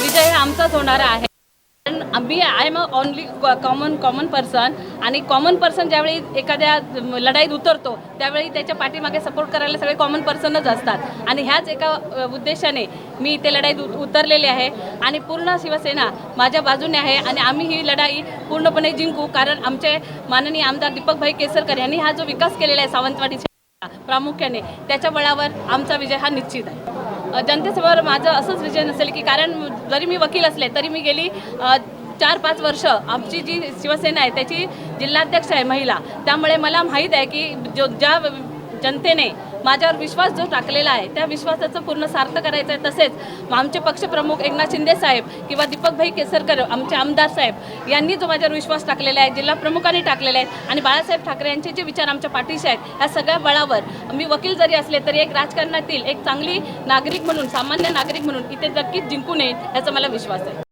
विजय हा आमचाच होणार आहे. कारण मी I am a only common common person आणि कॉमन पर्सन ज्यावेळी एखाद्या लढाईत उतरतो त्यावेळी त्याच्या पाठीमागे सपोर्ट करायला सगळे कॉमन पर्सनच असतात. आणि ह्याच एका उद्देशाने मी इथे लढाईत उत- उतरलेले आहे. आणि पूर्ण शिवसेना माझ्या बाजूने आहे आणि आम्ही ही लढाई पूर्णपणे जिंकू. कारण आमचे माननीय आमदार दीपकभाई केसरकर यांनी हा जो विकास केलेला आहे सावंतवाडीच्या प्रामुख्याने त्याच्या बळावर आमचा विजय हा निश्चित आहे. जनतेसमोर माझं असंच विजय नसेल की कारण जरी मी वकील असले तरी मी गेली चार पाच वर्ष आमची जी शिवसेना आहे त्याची जिल्हाध्यक्ष आहे महिला. त्यामुळे मला माहीत आहे की जो ज्या जनतेने माझ्यावर विश्वास जो टाकलेला आहे त्या विश्वासाचं पूर्ण सार्थ करायचं आहे. तसेच आमचे पक्षप्रमुख एकनाथ शिंदे साहेब किंवा दीपकभाई केसरकर आमचे आमदार साहेब यांनी जो माझ्यावर विश्वास टाकलेला आहे जिल्हा प्रमुखांनी टाकलेला आहे आणि बाळासाहेब ठाकरे यांचे जे विचार आमच्या पाठीशी आहेत ह्या सगळ्या बळावर मी वकील जरी असले तरी एक राजकारणातील एक चांगली नागरिक म्हणून सामान्य नागरिक म्हणून इथे नक्कीच जिंकून येईल याचा मला विश्वास आहे.